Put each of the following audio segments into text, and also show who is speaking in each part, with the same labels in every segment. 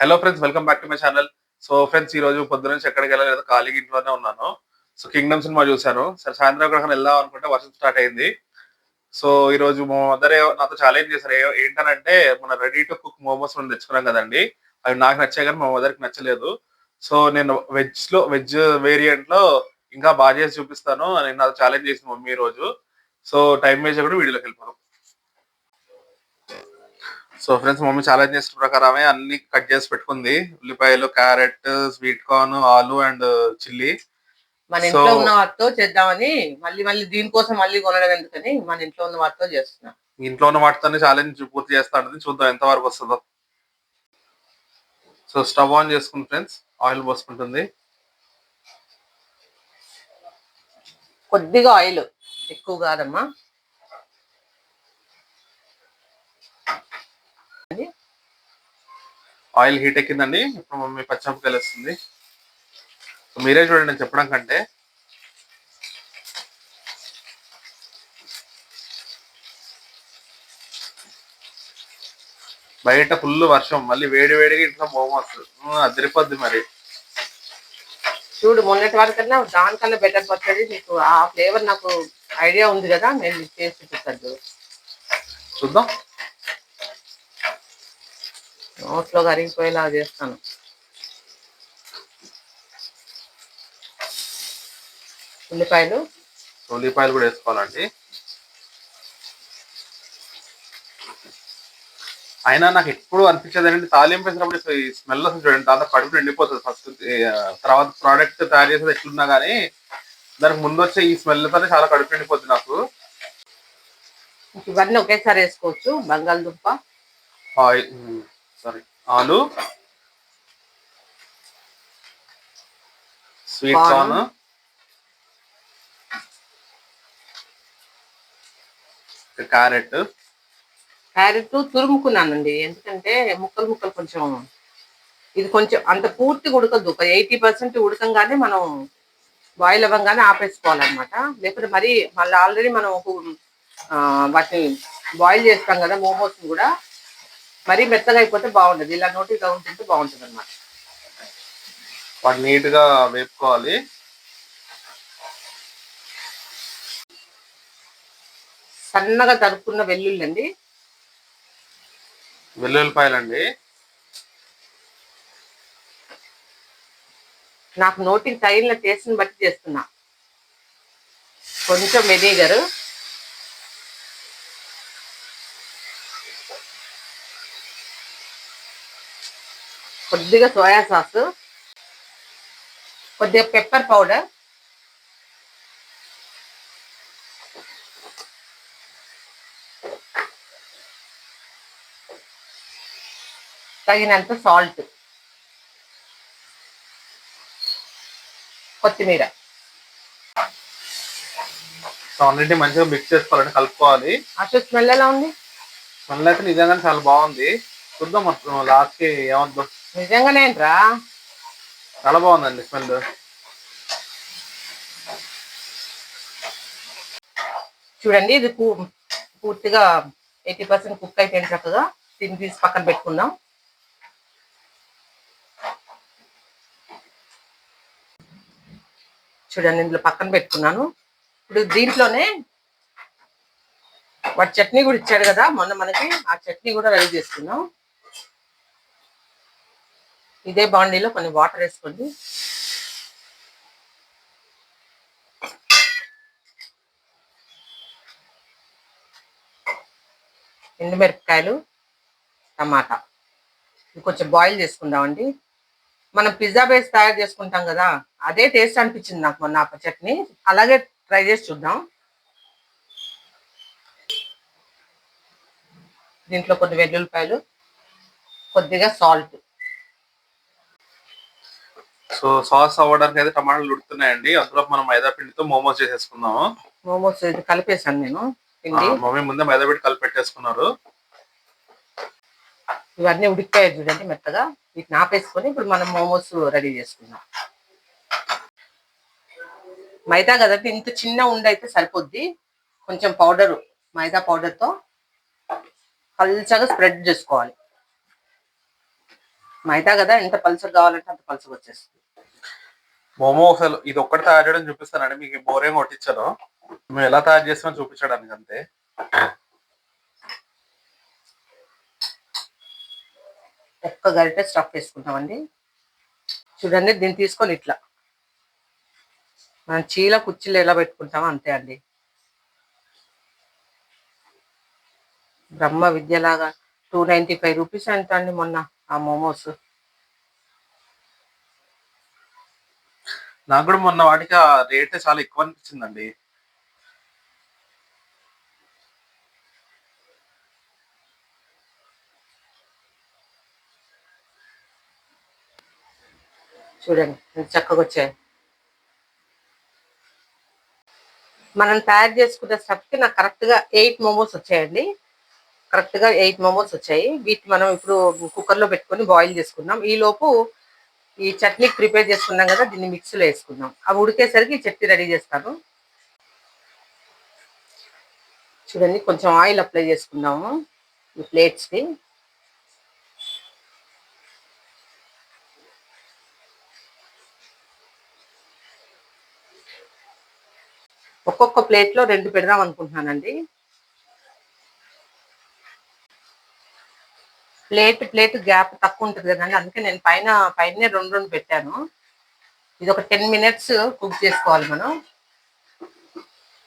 Speaker 1: Hello friends welcome back to my channel so friends ఈ రోజు పొద్దున నుంచి ఎక్కడికి వెళ్ళలేదు ఖాళీగా ఇంట్లోనే ఉన్నాను. సో కింగ్డమ్ సినిమా చూశాను. సరే సాయంత్రం ఎక్కడికైనా వెళ్దాం అనుకుంటే వర్షం స్టార్ట్ అయింది. సో ఈ రోజు మా మదర్ నాతో ఛాలెంజ్ చేశారు. ఏ- ఏంటనంటే మన రెడీ టు కుక్ మోమోస్ మనం తెచ్చుకున్నాం కదండి. అవి నాకు నచ్చాయి కానీ మా మదర్కి నచ్చలేదు. సో నేను వెజ్లో వెజ్ వేరియంట్లో ఇంకా బాగా చేసి చూపిస్తాను. నేను నాతో ఛాలెంజ్ చేసింది మమ్మీ ఈ రోజు. సో టైం వేసి కూడా వీడియోలోకి వెళ్ళిపోదాం. సో ఫ్రెండ్స్ మమ్మీ ఛాలెంజ్ చేసిన ప్రకారమే అన్ని కట్ చేసి పెట్టుకుంది. ఉల్లిపాయలు క్యారెట్ స్వీట్ కార్న్ ఆలు అండ్ చిల్లీ
Speaker 2: మన ఇంట్లో ఉన్న వాటితో చేద్దామని మళ్ళీ మళ్ళీ దీనికోసం మళ్ళీ కొనడం ఎందుకని మన ఇంట్లో ఉన్న వాటితో చేస్తున్నా.
Speaker 1: ఇంట్లో ఉన్న వాటితోనే ఛాలెంజ్ పూర్తి చేస్తా ఉంటుంది చూద్దాం ఎంత వరకు వస్తుందో. సో స్టవ్ ఆన్ చేసుకుంది ఫ్రెండ్స్ ఆయిల్ పోసుకుంటుంది.
Speaker 2: కొద్దిగా ఆయిల్ ఎక్కువ కాదమ్మా అది
Speaker 1: ఆయిల్ హీట్ ఎక్కిందండి. ఇప్పుడు మమ్మీ పచ్చిమిరపకాయలు వేస్తుంది సో మీరే చూడండి నేను చెప్పడం కంటే. బయట ఫుల్ వర్షం మళ్ళీ వేడి వేడిగా ఇంట్లో మోమోస్ ఉమ్, అదిరిపోద్ది మరి.
Speaker 2: చూడు మొన్నటి వరకన్నా దానికన్నా బెటర్ పచ్చడి. నీకు ఆ ఫ్లేవర్ నాకు ఐడియా ఉంది కదా నేను చేసి
Speaker 1: చూద్దాం.
Speaker 2: నోట్లో కరిగిపోయేలా చేస్తాను. ఉల్లిపాయలు?
Speaker 1: ఉల్లిపాయలు కూడా వేసుకోవాలండి. అయినా నాకు ఎప్పుడు అనిపించేది ఏంటంటే తాలింపు వేసినప్పుడు ఈ స్మెల్ వస్తుంది చూడండి దాంతో కడుపు నిండిపోతుంది ఫస్ట్ తర్వాత ప్రోడక్ట్ తయారు చేసేది ఎట్లున్నా కానీ దానికి ముందు వచ్చే ఈ స్మెల్ తోనే చాలా కడుపు నిండిపోతుంది నాకు.
Speaker 2: ఇవన్నీ ఒకేసారి వేసుకోవచ్చు బంగాళదుంప.
Speaker 1: ఆయిల్ సారీ ఆలు. స్వీట్. కార్న్ క్యారెట్
Speaker 2: క్యారెట్ తురుముకున్నానండి. ఎందుకంటే ముక్కలు ముక్కలు కొంచెం ఇది కొంచెం అంత పూర్తిగా ఉడకద్దు ఒక ఎయిటీ పర్సెంట్ ఉడకంగానే మనం బాయిల్ అవ్వగానే ఆపేసుకోవాలన్నమాట. లేకపోతే మరి మళ్ళీ ఆల్రెడీ మనం వాటిని బాయిల్ చేస్తాం కదా మోమోస్ కూడా. మరీ మెత్తగా అయిపోతే బాగుండదు. ఇలా నోటి తింటే బాగుంటుంది అనమాట
Speaker 1: నీట్గా వేపుకోవాలి.
Speaker 2: సన్నగా తరుక్కున్న వెల్లుల్లి అండి
Speaker 1: వెల్లుల్లిపాయలు అండి
Speaker 2: నాకు నోటికి తగిలిన టేస్ట్ని బట్టి చేస్తున్నా. కొంచెం వెనిగర్. కొద్దిగా సోయా సాస్ కొద్దిగా పెప్పర్ పౌడర్ తగినంత సాల్ట్ కొత్తిమీర.
Speaker 1: అన్నింటినీ మంచిగా మిక్స్ చేసుకోవాలండి కలుపుకోవాలి.
Speaker 2: అసలు స్మెల్ ఎలా ఉంది?
Speaker 1: స్మెల్ అయితే నిజంగానే చాలా బాగుంది. చూద్దాం లాస్ట్కి ఏమవుతుందో.
Speaker 2: నిజంగానే రా
Speaker 1: చాలా బాగుందండి స్మెల్.
Speaker 2: చూడండి ఇది పూర్తిగా ఎయిటీ పర్సెంట్ కుక్ అయిపోయిన చక్కగా దీన్ని తీసి పక్కన పెట్టుకుందాం. చూడండి ఇందులో పక్కన పెట్టుకున్నాను. ఇప్పుడు దీంట్లోనే వాటి చట్నీ కూడా ఇచ్చాడు కదా మొన్న మనకి ఆ చట్నీ కూడా రెడీ చేసుకుందాం ఇదే బాండీలో కొన్ని వాటర్ వేసుకోండి. ఎండుమిరపకాయలు టమాటా. కొంచెం బాయిల్ చేసుకుందామండి. మనం పిజ్జా బేస్ తయారు చేసుకుంటాం కదా అదే టేస్ట్ అనిపించింది నాకు మొన్న ఆ చట్నీ అలాగే ట్రై చేసి చూద్దాం. దీంట్లో కొన్ని వెల్లుల్లిపాయలు కొద్దిగా సాల్ట్.
Speaker 1: సో సాస్ అవ్వడానికి అయితే టమాటాలు ఉడుతున్నాయండి అందులో మనం మైదా పిండితో మోమోస్ చేసేసుకుందాము.
Speaker 2: మోమోస్ కలిపేసాను నేను పిండి.
Speaker 1: మమ్మీ ముందే మైదా పిండి కలిపి పెట్టేసుకున్నారు
Speaker 2: ఇవన్నీ ఉడికిపోయాయి చూడండి మెత్తగా. వీటిని ఆపేసుకొని ఇప్పుడు మనం మోమోస్ రెడీ చేసుకుందాం. మైదా కదండి ఇంత చిన్న ఉండ అయితే సరిపోద్ది. కొంచెం పౌడర్ మైదా పౌడర్తో పల్చగా స్ప్రెడ్ చేసుకోవాలి. మైదా కదా ఎంత పలుచగా కావాలంటే అంత పలుచగా వచ్చేస్తుంది.
Speaker 1: మోమో అసలు ఇది ఒక్కటి తయారు చేయడం చూపిస్తానండి. మీకు బోరేం కొట్టించాను. మేము ఎలా తయారు చేస్తామో చూపించడానికి అంతే.
Speaker 2: ఒక్క గరిటె స్టఫ్ వేసుకుంటామండి. చూడండి దీన్ని తీసుకొని ఇట్లా. మనం చీల కుర్చీలు ఎలా పెట్టుకుంటామో అంతే అండి. బ్రహ్మ విద్యలాగా టూ నైంటీ ఫైవ్ రూపీస్ ఎంత అండి మొన్న ఆ మోమోస్?
Speaker 1: నాకు కూడా మొన్న వాటికి ఆ రేట్ చాలా ఎక్కువ అనిపించిందండి.
Speaker 2: చూడండి ఎంత చక్కగా వచ్చాయి. మనం తయారు చేసుకున్న స్టఫ్కి నాకు కరెక్ట్గా ఎయిట్ మోమోస్ వచ్చాయండి. కరెక్ట్గా ఎయిట్ మోమోస్ వచ్చాయి. వీటి మనం ఇప్పుడు కుక్కర్లో పెట్టుకొని బాయిల్ చేసుకున్నాం ఈ లోపు ఈ చట్నీ ప్రిపేర్ చేసుకున్నాం కదా దీన్ని మిక్సీలో వేసుకుందాం. అవి ఉడికేసరికి చట్నీ రెడీ చేస్తాను. చూడండి కొంచెం ఆయిల్ అప్లై చేసుకుందాము ఈ ప్లేట్స్కి. ఒక్కొక్క ప్లేట్లో రెండు పెడదాం అనుకుంటున్నానండి. ప్లేట్ ప్లేట్ గ్యాప్ తక్కువ ఉంటుంది కదండి అందుకే నేను పైన పైన రెండు రెండు పెట్టాను. ఇది ఒక టెన్ మినిట్స్ కుక్ చేసుకోవాలి మనం.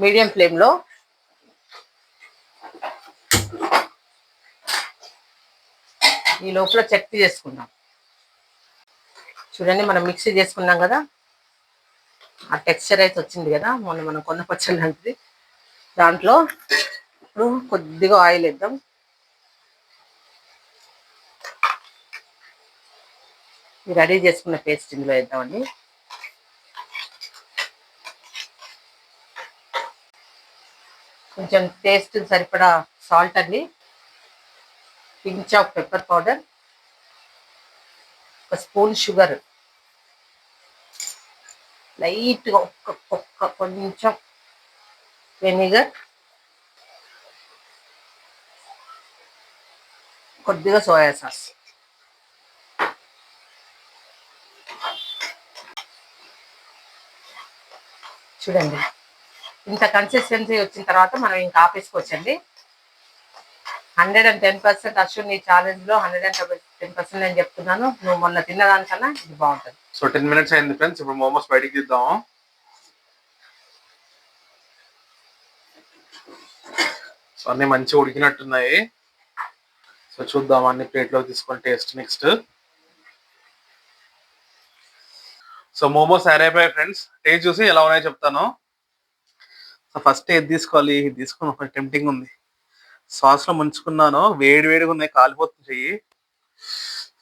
Speaker 2: మీడియం ఫ్లేమ్లో. ఈ లోపల చట్నీ చేసుకుందాం. చూడండి మనం మిక్సీ చేసుకున్నాం కదా. ఆ టెక్స్చర్ అయితే వచ్చింది కదా. మొన్న మనం కొన్న పచ్చడి లాంటిది. దాంట్లో ఇప్పుడు కొద్దిగా ఆయిల్ వేద్దాం. ఈ రెడీ చేసుకున్న పేస్ట్ ఇందులో వేద్దామండి. కొంచెం టేస్ట్ సరిపడా సాల్ట్ అండి. పించ్ ఆఫ్ పెప్పర్ పౌడర్ ఒక స్పూన్ షుగర్ లైట్గా ఒక్క ఒక్క కొంచెం వెనిగర్ కొద్దిగా సోయా సాస్ చూడండి. ఇంత కన్సిస్టెన్సీ వచ్చిన తర్వాత మనం ఇంకా ఆపేసుకోవచ్చండి. Hundred and ten percent Ashwin ఈ ఛాలెంజ్లో హండ్రెడ్ అండ్ టెన్ పర్సెంట్ నేను చెప్తున్నాను. నువ్వు మొన్న తిన్నదానికన్నా ఇది బాగుంటుంది.
Speaker 1: సో టెన్ మినిట్స్ అయింది ఫ్రెండ్స్ ఇప్పుడు మోమోస్ బయటికి తీద్దాము సో అన్ని మంచిగా ఉడికినట్టున్నాయి. సో చూద్దాం అన్ని ప్లేట్లో తీసుకొని టేస్ట్ నెక్స్ట్ సో మోమోస్ అయిపోయాయి ఫ్రెండ్స్ టేస్ట్ చూసి ఎలా ఉన్నాయో చెప్తాను. సో ఫస్ట్ ఏది తీసుకోవాలి. ఇది తీసుకుని ఒక టెంప్టింగ్ ఉంది. సాస్లో ముంచుకున్నాను. వేడి వేడిగా ఉన్నాయి. కాలిపోతుంది చెయ్యి.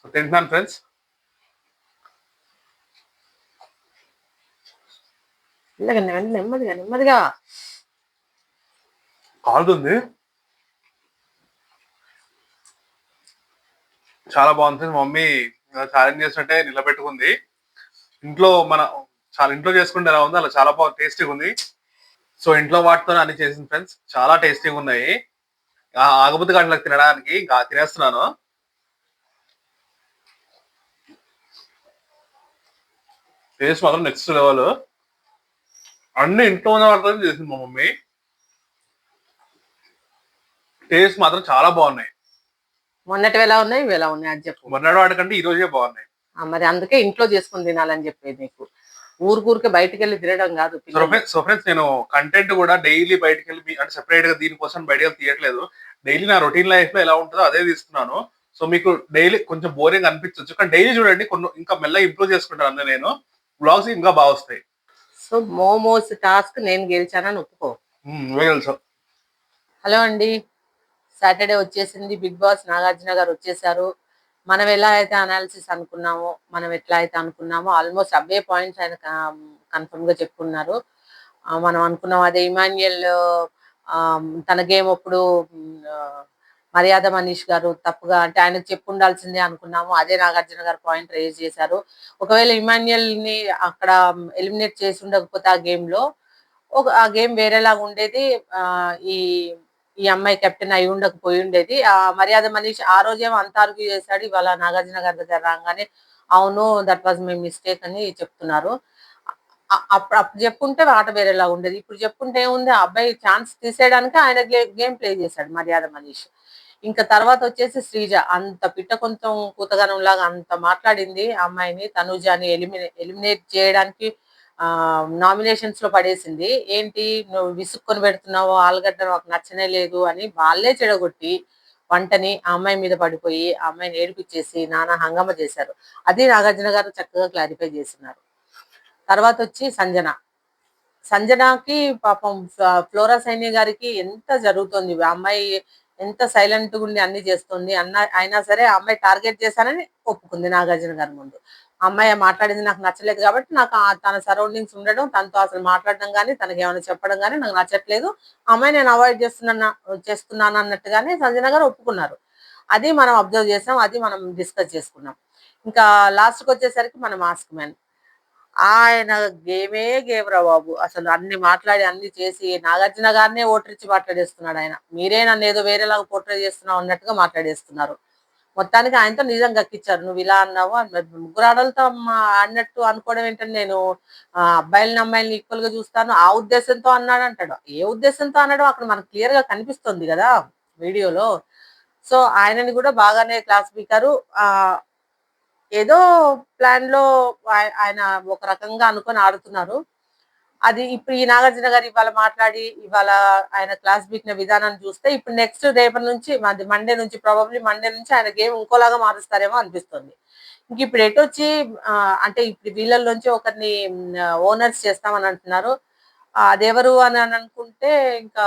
Speaker 1: సో తింటున్నాను ఫ్రెండ్స్
Speaker 2: నెమ్మదిగా నెమ్మదిగా.
Speaker 1: కాలుతుంది. చాలా బాగుంది మా మమ్మీ ఛాలెంజ్ చేసినట్టే నిలబెట్టుకుంది. ఇంట్లో మన చాలా ఇంట్లో చేసుకుంటే ఎలా ఉంది అలా చాలా బాగా టేస్టీగా ఉంది. సో ఇంట్లో వాటితో అన్ని చేసింది ఫ్రెండ్స్ చాలా టేస్టీగా ఉన్నాయి. ఆగబుద్ధి గంటలకు తినడానికి ఇంకా తినేస్తున్నాను. టేస్ట్ మాత్రం నెక్స్ట్ లెవెల్ అన్ని ఇంట్లో ఉన్న వాటితో చేసింది మా మమ్మీ. టేస్ట్ మాత్రం చాలా బాగున్నాయి.
Speaker 2: మొన్నటి ఎలా ఉన్నాయి? ఇవి ఎలా ఉన్నాయి? అది చెప్పు.
Speaker 1: మొన్నటి వాటికంటే ఈ రోజే బాగున్నాయి.
Speaker 2: మరి అందుకే ఇంట్లో చేసుకుని తినాలని చెప్పేది నీకు. ఊరికూరికే బయటికి వెళ్ళి తినడం కాదు
Speaker 1: సో. ఫ్రెండ్స్ నేను కంటెంట్ కూడా డైలీ బయటకు వెళ్ళి అంటే సెపరేట్గా దీనికోసం బయటకు తీయట్లేదు. డైలీ నా రొటీన్ లైఫ్లో ఎలా ఉంటుందో అదే తీస్తున్నాను. సో మీకు డైలీ కొంచెం బోరింగ్ అనిపించవచ్చు కానీ డైలీ చూడండి కొన్ని ఇంకా మెల్లగా ఇంప్రూవ్ చేసుకుంటాను అన్న నేను. బ్లాగ్స్ ఇంకా బాగా వస్తాయి.
Speaker 2: సో మోమోస్ టాస్క్ నేను గెలిచానని ఒప్పుకో. హలో అండి. సాటర్డే వచ్చేసింది. బిగ్ బాస్ నాగార్జున గారు వచ్చేసారు. మనం ఎలా అయితే అనాలిసిస్ అనుకున్నామో మనం ఎట్లా అయితే అనుకున్నామో ఆల్మోస్ట్ అవే పాయింట్స్ ఆయన కన్ఫర్మ్గా చెప్పుకున్నారు. మనం అనుకున్నాం అదే ఇమాన్యుయల్ ఆ, తన గేమ్ అప్పుడు మర్యాద మనీష్ గారు తప్పుగా అంటే ఆయనకు చెప్పు ఉండాల్సిందే అనుకున్నాము. అదే నాగార్జున గారు పాయింట్ రేజ్ చేశారు. ఒకవేళ ఇమాన్యుయల్ని అక్కడ ఎలిమినేట్ చేసి ఉండకపోతే ఆ గేమ్లో ఒక ఆ గేమ్ వేరేలాగా ఉండేది ఆ, ఈ ఈ అమ్మాయి కెప్టెన్ అయి ఉండకపోయి ఉండేది. ఆ మర్యాద మనీష్ ఆ రోజేమో అంత ఆర్గ్యూ చేశాడు. ఇవాళ నాగార్జున గారి దగ్గర రాగానే అవును దట్ వాజ్ మై మిస్టేక్ అని చెప్తున్నారు. అప్పుడు అప్పుడు చెప్పుంటే ఆట వేరేలా ఉండేది. ఇప్పుడు చెప్పుంటే ఏముంది? ఆ అబ్బాయి ఛాన్స్ తీసేయడానికి ఆయన గేమ్ ప్లే చేశాడు మర్యాద మనీష్. ఇంకా తర్వాత వచ్చేసి శ్రీజ. అంత పిట్ట కొంచెం కూతగనం లాగా అంత మాట్లాడింది. ఆ అమ్మాయిని తనుజాని ఎలిమినే ఎలిమినేట్ చేయడానికి నామినేషన్స్లో పడేసింది. ఏంటి? నువ్వు విసుక్కొని పెడుతున్నావు ఆలుగడ్డ నాకు నచ్చనే లేదు అని వాళ్ళే చెడగొట్టి వంటని ఆ అమ్మాయి మీద పడిపోయి ఆ అమ్మాయిని ఏడిపించేసి నానా హంగమ చేశారు. అది నాగార్జున గారు చక్కగా క్లారిఫై చేస్తున్నారు తర్వాత వచ్చి సంజన. సంజనకి పాపం ఫ్లోరా సైని గారికి ఎంత జరుగుతుంది? ఆ అమ్మాయి ఎంత సైలెంట్గా ఉండి అన్ని చేస్తుంది అన్న అయినా సరే ఆ అమ్మాయి టార్గెట్ చేశానని ఒప్పుకుంది నాగార్జున గారి ముందు. అమ్మాయి మాట్లాడింది నాకు నచ్చలేదు కాబట్టి నాకు ఆ- తన సరౌండింగ్స్ ఉండడం తనతో అసలు మాట్లాడడం కానీ తనకి ఏమైనా చెప్పడం కానీ నాకు నచ్చట్లేదు. ఆ అమ్మాయి నేను అవాయిడ్ చేస్తున్నా చేస్తున్నాను అన్నట్టుగానే సంజన గారు ఒప్పుకున్నారు. అది మనం అబ్జర్వ్ చేసాం అది మనం డిస్కస్ చేసుకున్నాం. ఇంకా లాస్ట్కి వచ్చేసరికి మన మాస్క్ మ్యాన్ ఆయన గేమే గేమ్ రా బాబు. అసలు అన్ని మాట్లాడి అన్ని చేసి నాగార్జున గారినే ఓటరిచ్చి మాట్లాడేస్తున్నాడు ఆయన. మీరే నన్ను ఏదో వేరేలాగా పోర్ట్రేట్ చేస్తున్నావు అన్నట్టుగా మాట్లాడేస్తున్నారు. మొత్తానికి ఆయనతో నిజం గక్కిచ్చారు. నువ్వు ఇలా అన్నావు అని ముగ్గురు ఆడలతో మా- అన్నట్టు అనుకోవడం ఏంటంటే నేను? ఆ, అబ్బాయిలని అమ్మాయిలని ఈక్వల్గా చూస్తాను. ఆ ఉద్దేశంతో అన్నాడు అంటాడు. ఏ ఉద్దేశంతో అన్నాడు అక్కడ మనకు క్లియర్గా కనిపిస్తుంది కదా వీడియోలో. సో ఆయనని కూడా బాగానే క్లాస్ పీకారు. ఆ ఏదో ప్లాన్లో ఆయన ఒక రకంగా అనుకొని ఆడుతున్నారు. అది ఇప్పుడు ఈ నాగార్జున గారు ఇవాళ మాట్లాడి ఇవాళ ఆయన క్లాస్ బీకిన విధానాన్ని చూస్తే ఇప్పుడు నెక్స్ట్ రేపటి నుంచి అది మండే నుంచి ప్రాబబ్లీ మండే నుంచి ఆయన గేమ్ ఇంకోలాగా మారుస్తారేమో అనిపిస్తుంది. ఇంక ఇప్పుడు ఎటు వచ్చి అంటే ఇప్పుడు వీళ్ళల్లోంచి ఒకరిని ఓనర్స్ చేస్తామని అంటున్నారు. ఆ, అదెవరు అని అని అనుకుంటే ఇంకా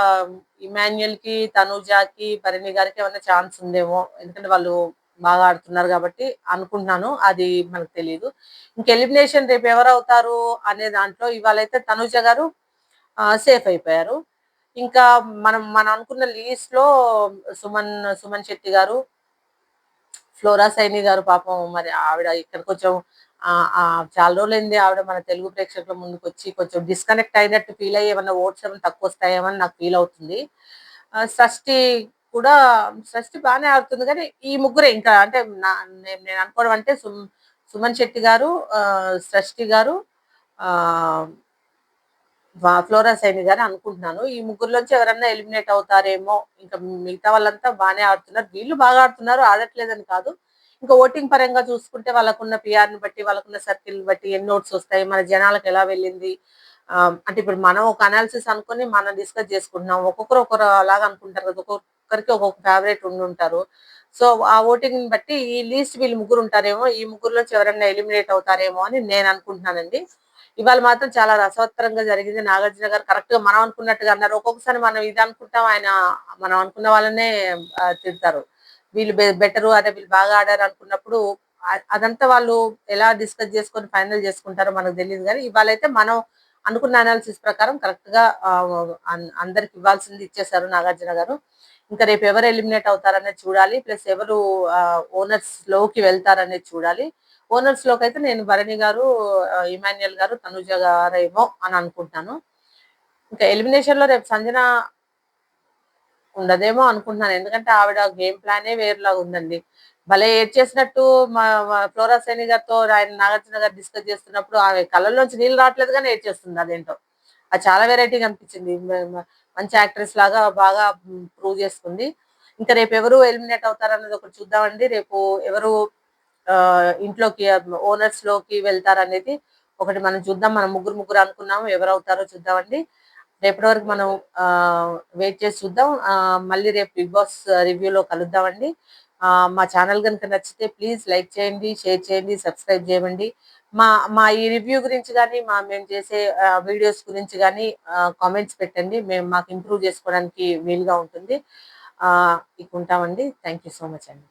Speaker 2: ఇమాన్యుయల్కి తనుజాకి పరిణి గారికి ఏమైనా ఛాన్స్ ఉందేమో ఎందుకంటే వాళ్ళు బాగా ఆడుతున్నారు కాబట్టి అనుకుంటున్నాను. అది మనకు తెలియదు ఇంక ఎలిమినేషన్ రేపు ఎవరు అవుతారు అనే దాంట్లో ఇవాళైతే తనుజ గారు సేఫ్ అయిపోయారు. ఇంకా మనం మనం అనుకున్న లీస్ట్లో సుమన్ సుమన్ శెట్టి గారు ఫ్లోరా సైని గారు పాపం మరి ఆవిడ ఇక్కడ కొంచెం చాలా రోజులైంది ఆవిడ మన తెలుగు ప్రేక్షకుల ముందుకు వచ్చి కొంచెం డిస్కనెక్ట్ అయినట్టు ఫీల్ అయ్యి ఏమన్నా ఓట్స్ ఏమైనా తక్కువ వస్తాయేమని నాకు ఫీల్ అవుతుంది. షష్ఠి కూడా షష్ఠి బాగానే ఆడుతుంది. కానీ ఈ ముగ్గురే ఇంకా అంటే నా నేను అనుకోవడం అంటే సుమ్ సుమన్ శెట్టి గారు సృష్టి గారు ఫ్లోరా సైని గారు అనుకుంటున్నాను. ఈ ముగ్గురులోంచి ఎవరన్నా ఎలిమినేట్ అవుతారేమో ఇంకా మిగతా వాళ్ళంతా బాగానే ఆడుతున్నారు. వీళ్ళు బాగా ఆడుతున్నారు ఆడట్లేదని కాదు. ఇంకా ఓటింగ్ పరంగా చూసుకుంటే వాళ్ళకున్న పిఆర్ని బట్టి వాళ్ళకున్న సర్కిల్ బట్టి ఎన్ని నోట్స్ వస్తాయి మన జనాలకు ఎలా వెళ్ళింది. అంటే ఇప్పుడు మనం ఒక అనాలిసిస్ అనుకుని మనం డిస్కస్ చేసుకుంటున్నాం. ఒక్కొక్కరు ఒకరు అలాగ అనుకుంటారు కదా ఒక్కొక్కరికి ఒక్కొక్క ఫేవరెట్ ఉండి ఉంటారు సో ఆ ఓటింగ్ని బట్టి ఈ లీస్ట్ వీళ్ళు ముగ్గురు ఉంటారేమో ఈ ముగ్గురులో ఎవరైనా ఎలిమినేట్ అవుతారేమో అని నేను అనుకుంటున్నానండి. ఇవాళ మాత్రం చాలా రసవత్తరంగా జరిగింది. నాగార్జున గారు కరెక్ట్గా మనం అనుకున్నట్టుగా అన్నారు. ఒక్కొక్కసారి మనం ఇది అనుకుంటాం ఆయన మనం అనుకున్న వాళ్ళనే తిడతారు. వీళ్ళు బెటరు అదే వీళ్ళు బాగా ఆడారు అనుకున్నప్పుడు అదంతా వాళ్ళు ఎలా డిస్కస్ చేసుకొని ఫైనల్ చేసుకుంటారో మనకు తెలియదు కానీ ఇవాళ అయితే మనం అనుకున్న అనాలిసిస్ ప్రకారం కరెక్ట్గా అందరికి ఇవ్వాల్సింది ఇచ్చేసారు నాగార్జున గారు. ఇంకా రేపు ఎవరు ఎలిమినేట్ అవుతారనేది చూడాలి. ప్లస్ ఎవరు ఓనర్స్లోకి వెళ్తారనేది చూడాలి. ఓనర్స్లోకి అయితే నేను భరణి గారు ఇమాన్యుయల్ గారు తనుజ గారేమో అని అనుకుంటున్నాను ఇంకా ఎలిమినేషన్లో రేపు సంజన ఉండదేమో అనుకుంటున్నాను. ఎందుకంటే ఆవిడ గేమ్ ప్లానే వేరులాగా ఉందండి. భలే ఏడ్ చేసినట్టు మా ఫ్లోరా సైని గారితో ఆయన నాగార్జున గారు డిస్కస్ చేస్తున్నప్పుడు ఆమె కళ్ళలోంచి నీళ్ళు రావట్లేదు కానీ ఏడ్ చేస్తుంది అదేంటో. అది చాలా వెరైటీగా అనిపించింది. మంచి యాక్ట్రెస్ లాగా బాగా ప్రూవ్ చేసుకుంది. ఇంకా రేపు ఎవరు ఎలిమినేట్ అవుతారన్నది ఒకటి చూద్దామండి. రేపు ఎవరు ఆ, ఇంట్లోకి ఓనర్స్లోకి వెళ్తారనేది ఒకటి మనం చూద్దాం. మనం ముగ్గురు ముగ్గురు అనుకున్నాము ఎవరు అవుతారో చూద్దామండి. రేపటి వరకు మనం వెయిట్ చేసి చూద్దాం. మళ్ళీ రేపు బిగ్ బాస్ రివ్యూలో కలుద్దామండి. మా ఛానల్ కనుక నచ్చితే ప్లీజ్ లైక్ చేయండి షేర్ చేయండి సబ్స్క్రైబ్ చేయండి మా మా ఈ రివ్యూ గురించి కానీ మా మేము చేసే వీడియోస్ గురించి కానీ కామెంట్స్ పెట్టండి. మేము మాకు ఇంప్రూవ్ చేసుకోవడానికి వీలుగా ఉంటుంది. ఆ, ఇక ఉంటామండి. థ్యాంక్ యూ సో మచ్ అండి.